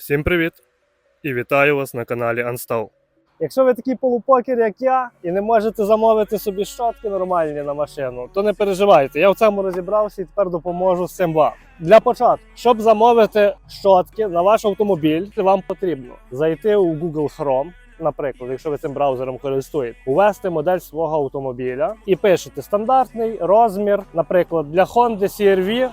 Всім привіт! І вітаю вас на каналі Unstall. Якщо ви такий полупокер, як я, і не можете замовити собі щотки нормальні на машину, то не переживайте. Я в цьому розібрався і тепер допоможу цим вам. Для початку, щоб замовити щотки на ваш автомобіль, вам потрібно зайти у Google Chrome. Наприклад, якщо ви цим браузером користуєте, увести модель свого автомобіля і пишете стандартний розмір, наприклад, для Honda CR-V.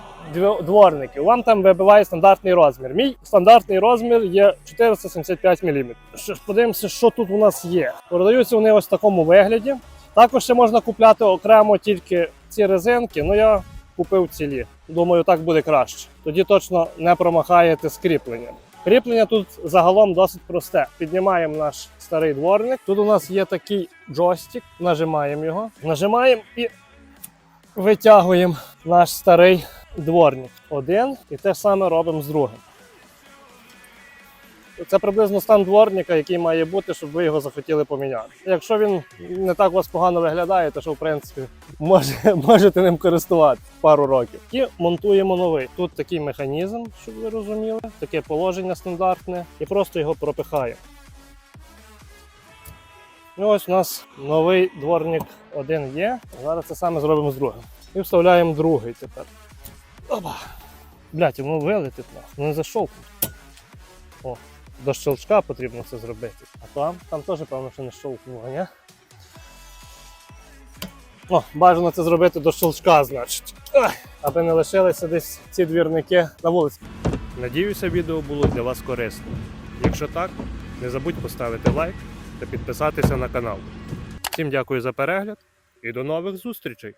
Вам там вибиває стандартний розмір. Мій стандартний розмір є 475 мм. Що ж, подивимося, що тут у нас є. Продаються вони ось в такому вигляді. Також ще можна купляти окремо тільки ці резинки. Ну я купив цілі. Думаю, так буде краще. Тоді точно не промахаєте з кріпленням. Кріплення тут загалом досить просте. Піднімаємо наш старий дворник. Тут у нас є такий джойстик, нажимаємо його, нажимаємо і витягуємо наш старий дворник. Один і те саме робимо з другим. Це приблизно стан дворника, який має бути, щоб ви його захотіли поміняти. Якщо він не так у вас погано виглядає, то що в принципі може, можете ним користуватися пару років. І монтуємо новий. Тут такий механізм, щоб ви розуміли, таке положення стандартне, і просто його пропихаємо. І ось у нас новий дворник один є. Зараз це саме зробимо з другим. І вставляємо другий тепер. Опа. Блять, воно вилетить нахуй, не зайшов. О, до щелчка потрібно це зробити. А там, там теж, певно, що не щелкнуло? О, бажано це зробити до щелчка, значить. Аби не лишилися десь ці двірники на вулиці. Надіюся, відео було для вас корисним. Якщо так, не забудь поставити лайк та підписатися на канал. Всім дякую за перегляд і до нових зустрічей!